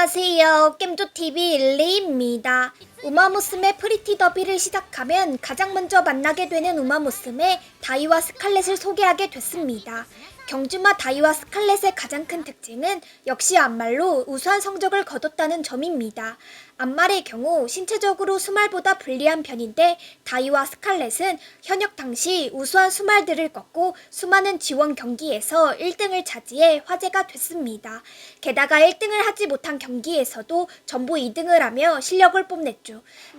안녕하세요. 겜조TV 일리입니다. 우마무스메 프리티 더비를 시작하면 가장 먼저 만나게 되는 우마무스메 다이와 스칼렛을 소개하게 됐습니다. 경주마 다이와 스칼렛의 가장 큰 특징은 역시 안말로 우수한 성적을 거뒀다는 점입니다. 안말의 경우 신체적으로 수말보다 불리한 편인데 다이와 스칼렛은 현역 당시 우수한 수말들을 꺾고 수많은 지원 경기에서 1등을 차지해 화제가 됐습니다. 게다가 1등을 하지 못한 경기에서도 전부 2등을 하며 실력을 뽐냈죠.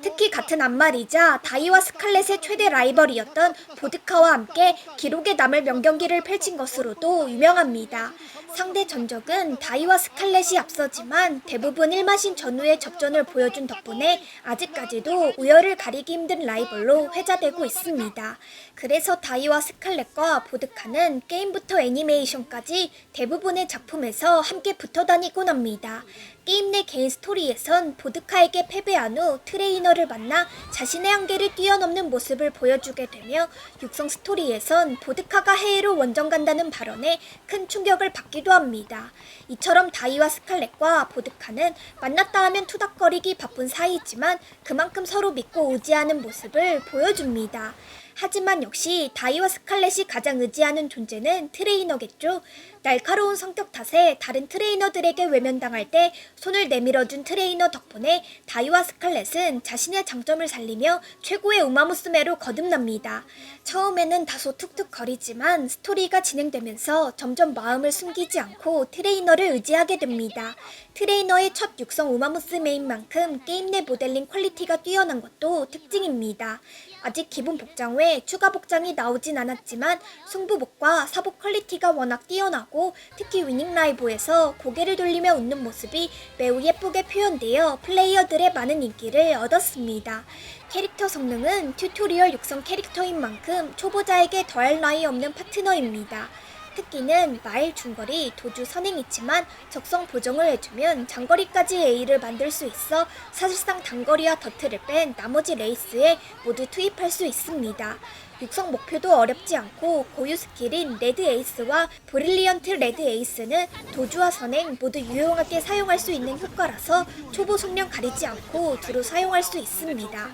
특히 같은 안말이자 다이와 스칼렛의 최대 라이벌이었던 보드카와 함께 기록에 남을 명경기를 펼친 것으로도 유명합니다. 상대 전적은 다이와 스칼렛이 앞서지만 대부분 1마신 전후의 접전을 보여준 덕분에 아직까지도 우열을 가리기 힘든 라이벌로 회자되고 있습니다. 그래서 다이와 스칼렛과 보드카는 게임부터 애니메이션까지 대부분의 작품에서 함께 붙어 다니곤 합니다. 게임 내 개인 스토리에선 보드카에게 패배한 후 트레이너를 만나 자신의 한계를 뛰어넘는 모습을 보여주게 되며 육성 스토리에선 보드카가 해외로 원정 간다는 발언에 큰 충격을 받기도 합니다. 이처럼 다이와 스칼렛과 보드카는 만났다 하면 투닥거리기 바쁜 사이지만 그만큼 서로 믿고 의지하는 모습을 보여줍니다. 하지만 역시 다이와 스칼렛이 가장 의지하는 존재는 트레이너겠죠. 날카로운 성격 탓에 다른 트레이너들에게 외면당할 때 손을 내밀어준 트레이너 덕분에 다이와 스칼렛은 자신의 장점을 살리며 최고의 우마무스메로 거듭납니다. 처음에는 다소 툭툭거리지만 스토리가 진행되면서 점점 마음을 숨기지 않고 트레이너를 의지하게 됩니다. 트레이너의 첫 육성 우마무스메인 만큼 게임 내 모델링 퀄리티가 뛰어난 것도 특징입니다. 아직 기본 복장 외 추가 복장이 나오진 않았지만 승부복과 사복 퀄리티가 워낙 뛰어나고 특히 위닝 라이브에서 고개를 돌리며 웃는 모습이 매우 예쁘게 표현되어 플레이어들의 많은 인기를 얻었습니다. 캐릭터 성능은 튜토리얼 육성 캐릭터인 만큼 초보자에게 더할 나위 없는 파트너입니다. 특기는 마일 중거리 도주 선행이지만 적성 보정을 해주면 장거리까지 A를 만들 수 있어 사실상 단거리와 더트를 뺀 나머지 레이스에 모두 투입할 수 있습니다. 육성 목표도 어렵지 않고 고유 스킬인 레드 에이스와 브릴리언트 레드 에이스는 도주와 선행 모두 유용하게 사용할 수 있는 효과라서 초보 숙련 가리지 않고 두루 사용할 수 있습니다.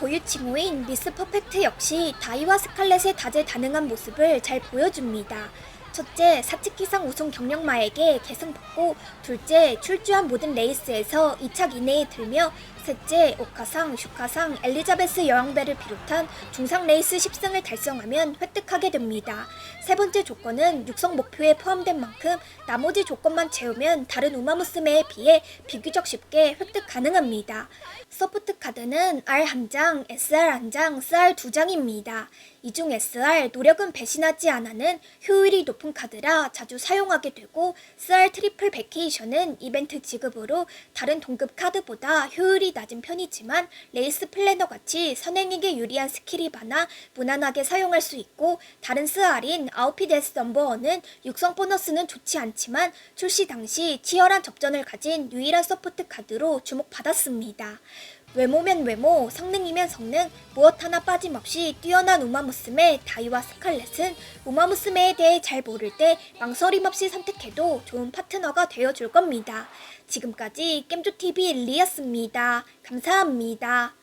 고유 칭호인 미스 퍼펙트 역시 다이와 스칼렛의 다재다능한 모습을 잘 보여줍니다. 첫째, 사츠키상 우승 경력마에게 계승받고 둘째, 출주한 모든 레이스에서 2착 이내에 들며 셋째, 오카상, 슈카상, 엘리자베스 여왕배를 비롯한 중상 레이스 10승을 달성하면 획득하게 됩니다. 세 번째 조건은 육성 목표에 포함된 만큼 나머지 조건만 채우면 다른 우마무스메에 비해 비교적 쉽게 획득 가능합니다. 서포트 카드는 R 한 장, SR 한 장, SR 두 장입니다. 이중 SR 노력은 배신하지 않아는 효율이 높은 카드라 자주 사용하게 되고 SR 트리플 베케이션은 이벤트 지급으로 다른 동급 카드보다 효율이 낮은 편이지만 레이스 플래너 같이 선행에게 유리한 스킬이 많아 무난하게 사용할 수 있고 다른 SR인 아웃피데스 넘버원은 육성 보너스는 좋지 않지만 출시 당시 치열한 접전을 가진 유일한 서포트 카드로 주목받았습니다. 외모면 외모, 성능이면 성능, 무엇 하나 빠짐없이 뛰어난 우마무스메 다이와 스칼렛은 우마무스메에 대해 잘 모를 때 망설임 없이 선택해도 좋은 파트너가 되어줄 겁니다. 지금까지 겜조TV 리였습니다. 감사합니다.